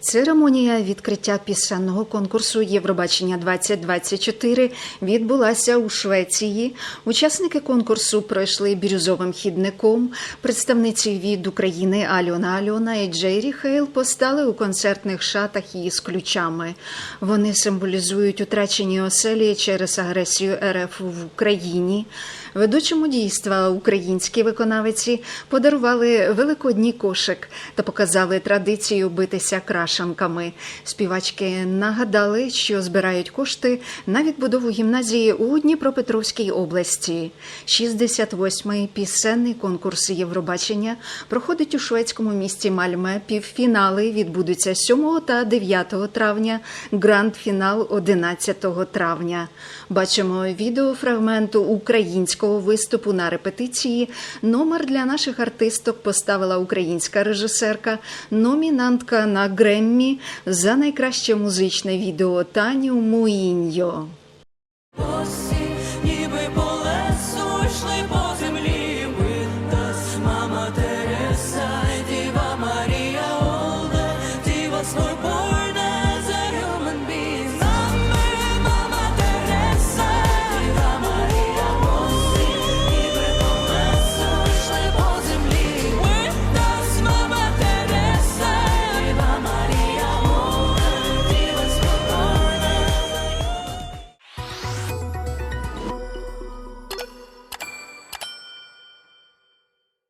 Церемонія відкриття пісенного конкурсу Євробачення 2024 відбулася у Швеції. Учасники конкурсу пройшли бірюзовим хідником. Представниці від України Альона Альона і Джейрі Хейл постали у концертних шатах із ключами. Вони символізують утрачені оселі через агресію РФ в Україні. Ведучому дійства українські виконавиці подарували великодній кошик та показали традицію битися крашанками. Співачки нагадали, що збирають кошти на відбудову гімназії у Дніпропетровській області. 68-й пісенний конкурс Євробачення проходить у шведському місті Мальме. Півфінали відбудуться 7 та 9 травня, гранд-фінал 11 травня. Бачимо відеофрагменту українського виступу на репетиції. Номер для наших артисток поставила українська режисерка, номінантка на Греммі за найкраще музичне відео Таню Муіньо. Ніби по. Мама Тереса, Діва Марія Олда, Діва Сворбо.